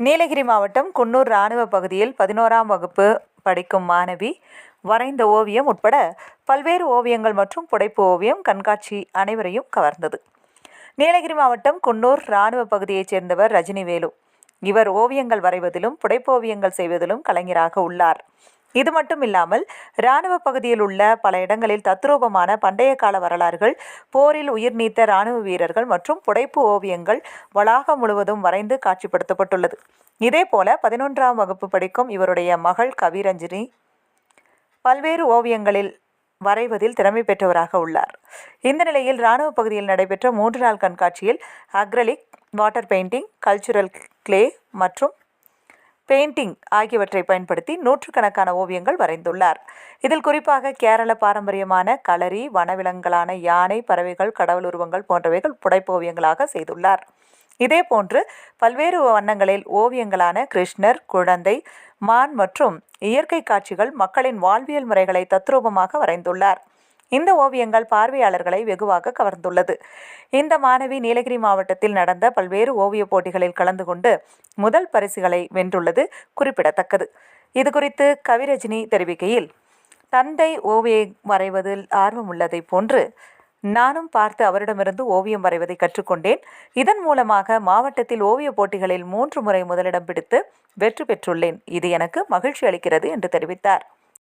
நீலகிரி மாவட்டம் குன்னூர் இராணுவ பகுதியில் பதினோராம் வகுப்பு படிக்கும் மாணவி வரைந்த ஓவியம் உட்பட பல்வேறு ஓவியங்கள் மற்றும் புடைப்பு ஓவியம் கண்காட்சி அனைவரையும் கவர்ந்தது. நீலகிரி மாவட்டம் குன்னூர் இராணுவ பகுதியைச் சேர்ந்தவர் ரஜினிவேலு இவர் ஓவியங்கள் வரைவதிலும் புடைப்போவியங்கள் செய்வதிலும் கலைஞராக உள்ளார். இது மட்டும் இல்லாமல் இராணுவ பகுதியில் உள்ள பல இடங்களில் தத்ரூபமான பண்டைய கால வரலாறுகள் போரில் உயிர் நீத்த இராணுவ வீரர்கள் மற்றும் புடைப்பு ஓவியங்கள் வளாகம் முழுவதும் வரைந்து காட்சிப்படுத்தப்பட்டுள்ளது. இதேபோல பதினொன்றாம் வகுப்பு படிக்கும் இவருடைய மகள் கவிரஞ்சினி பல்வேறு ஓவியங்களில் வரைவதில் திறமை பெற்றவராக உள்ளார். இந்த நிலையில் இராணுவ பகுதியில் நடைபெற்ற மூன்று நாள் கண்காட்சியில் acrylic water painting cultural clay மற்றும் பெயிண்டிங் ஆகியவற்றை பயன்படுத்தி நூற்றுக்கணக்கான ஓவியங்கள் வரைந்துள்ளார். இதில் குறிப்பாக கேரள பாரம்பரியமான களரி வனவிலங்குகளான யானை பறவைகள் கடவுள் உருவங்கள் போன்றவைகள் புடைப்போவியங்களாக செய்துள்ளார். இதேபோன்று பல்வேறு வண்ணங்களில் ஓவியங்களான கிருஷ்ணர் குழந்தை மான் மற்றும் இயற்கை காட்சிகள் மக்களின் வாழ்வியல் முறைகளை தத்ரூபமாக வரைந்துள்ளார். இந்த ஓவியங்கள் பார்வையாளர்களை வெகுவாக கவர்ந்துள்ளது. இந்த மாணவி நீலகிரி மாவட்டத்தில் நடந்த பல்வேறு ஓவியப் போட்டிகளில் கலந்து கொண்டு முதல் பரிசுகளை வென்றுள்ளது குறிப்பிடத்தக்கது. இதுகுறித்து கவிரஜினி தெரிவிக்கையில் தந்தை ஓவியம் வரைவதில் ஆர்வம் உள்ளதை போன்று நானும் பார்த்து அவரிடமிருந்து ஓவியம் வரைவதை கற்றுக்கொண்டேன். இதன் மூலமாக மாவட்டத்தில் ஓவியப் போட்டிகளில் மூன்று முறை முதலிடம் பிடித்து வெற்றி பெற்றுள்ளேன். இது எனக்கு மகிழ்ச்சி அளிக்கிறது என்று தெரிவித்தார்.